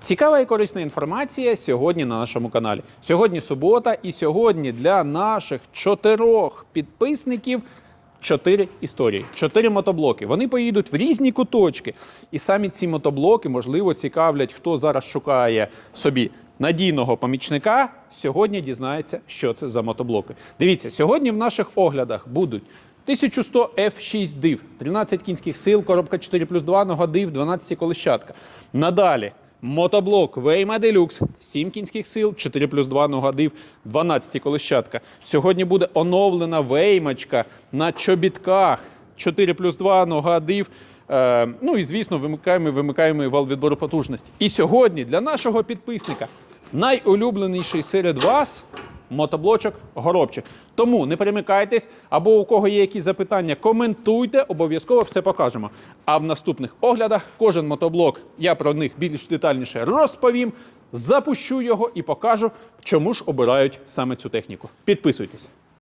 Цікава і корисна інформація сьогодні на нашому каналі. Сьогодні субота, і сьогодні для наших чотирьох підписників чотири історії, чотири мотоблоки. Вони поїдуть в різні куточки. І самі ці мотоблоки, можливо, цікавлять, хто зараз шукає собі надійного помічника. Сьогодні дізнається, що це за мотоблоки. Дивіться, сьогодні в наших оглядах будуть 1100 F6 div, 13 кінських сил, коробка 4 плюс 2, нога див, 12 колищатка. Надалі мотоблок Вейма Делюкс, 7 кінських сил, 4 плюс 2 нога див, 12 колищатка. Сьогодні буде оновлена веймачка на чобітках, 4 плюс 2 нога див. Е, ну і звісно, вимикаємо, вимикаємо вал відбору потужності. І сьогодні для нашого підписника найулюбленіший серед вас мотоблочок горобчик. Тому не перемикайтесь, або у кого є якісь запитання, коментуйте, обов'язково все покажемо. А в наступних оглядах кожен мотоблок я про них більш детальніше розповім, запущу його і покажу, чому ж обирають саме цю техніку. Підписуйтесь.